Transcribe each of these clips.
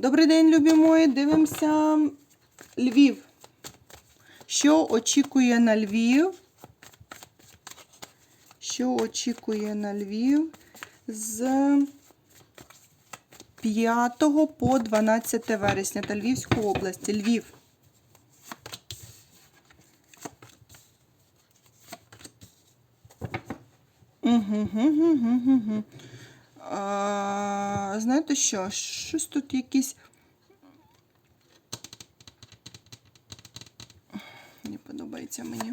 Добрий день, любі мої. Дивимося Львів. Що очікує на Львів? Що очікує на Львів з 5 по 12 вересня та Львівську область. Львів. Угу, угу, угу, угу. Знаєте що? Щось тут якісь. Не подобається мені.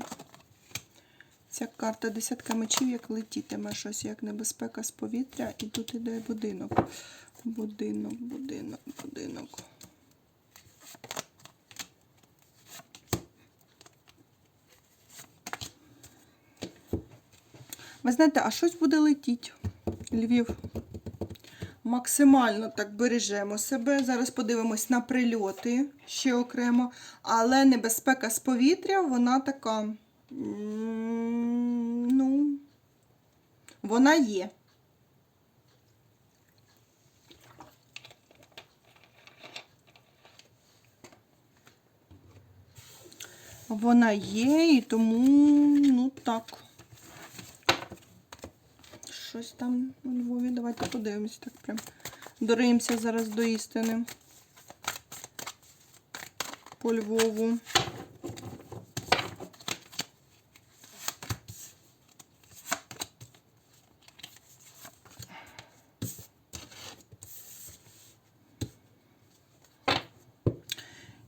Ця карта десятка мечів, як летітиме щось, як небезпека з повітря, і тут іде будинок. Будинок, будинок, будинок. Ви знаєте, а щось буде летіти. Львів. Максимально так бережемо себе. Зараз подивимось на прильоти ще окремо. Але небезпека з повітря, вона така. Ну, вона є. Вона є, і тому, ну так. Щось там у Львові. Давайте подивимось так прям. Доримося зараз до істини. По Львову.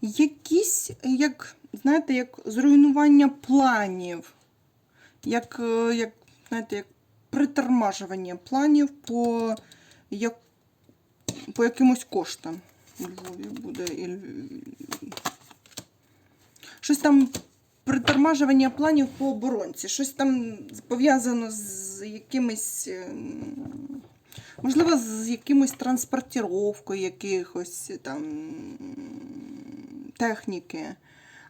Якісь, як, знаєте, як зруйнування планів. Як, е, як знаєте, як притормажування планів по, як, по якимось коштам. У Львові буде. Щось там притормажування планів по оборонці. Щось там пов'язано з якимись. ем, Можливо, з якимось транспортировкою якихось там техніки.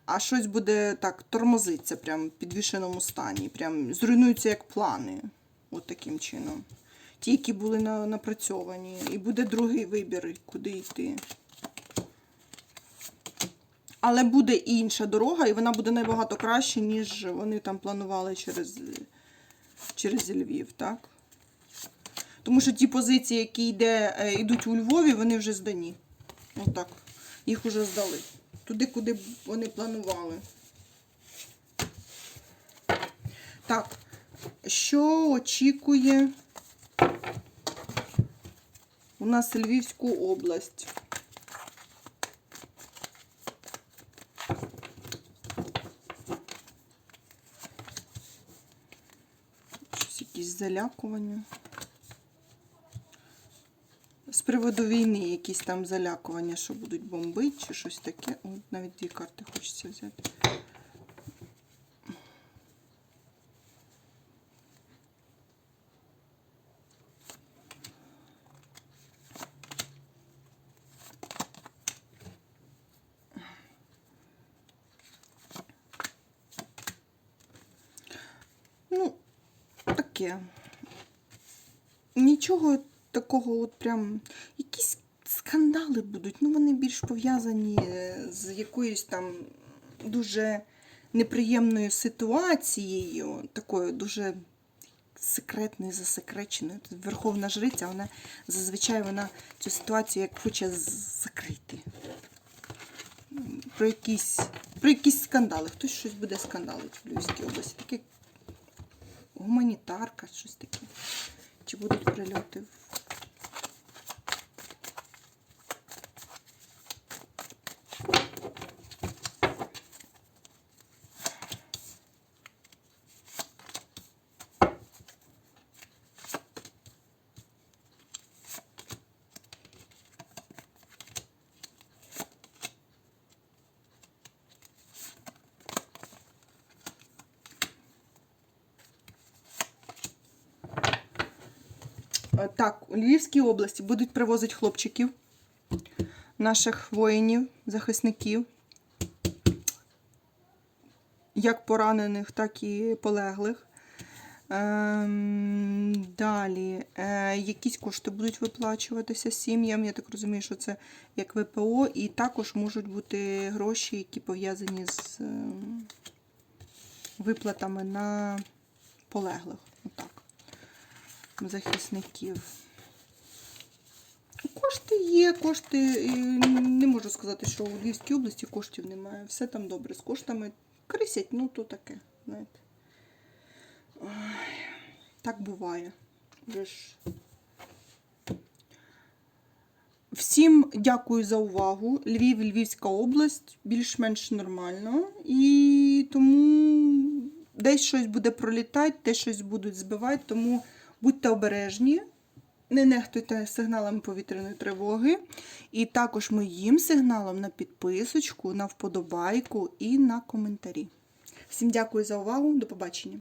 А щось буде так тормозиться прям в підвішеному стані. Прям зруйнуються як плани. От таким чином. Ті, які були на, напрацьовані. І буде другий вибір, куди йти. Але буде інша дорога, і вона буде набагато краще, ніж вони там планували через, через Львів, так? Тому що ті позиції, які йде, е, йдуть у Львові, вони вже здані. Отак. Їх вже здали. Туди, куди вони планували. Так, що очікує у нас Львівську область? Щось якісь залякування. З приводу війни якісь там залякування, що будуть бомбити чи щось таке. О, навіть дві карти хочеться взяти. Ну, таке. Нічого такого, от прям. Якісь скандали будуть. Ну, вони більш пов'язані е, з якоюсь там дуже неприємною ситуацією, такою дуже секретною, засекреченою. Тут Верховна жриця, вона зазвичай вона цю ситуацію як хоче закрити. Про якісь, про якісь скандали. Хтось щось буде скандалити в Львівській області. Таке гуманітарка, щось таке. Чи будуть прильоти? Так, у Львівській області будуть привозити хлопчиків, наших воїнів, захисників, як поранених, так і полеглих. Ем, далі, е, якісь кошти будуть виплачуватися сім'ям. Я так розумію, що це як ВПО, і також можуть бути гроші, які пов'язані з ем, виплатами на полеглих. Захисників. Кошти є, кошти. Не можу сказати, що у Львівській області коштів немає. Все там добре. З коштами крисять, ну то таке, знаєте. Ой, так буває. Всім дякую за увагу. Львів, Львівська область більш-менш нормально. І тому десь щось буде пролітати, десь щось будуть збивати, тому будьте обережні. Не нехтуйте сигналами повітряної тривоги. І також моїм сигналом на підписочку, на вподобайку і на коментарі. Всім дякую за увагу. До побачення.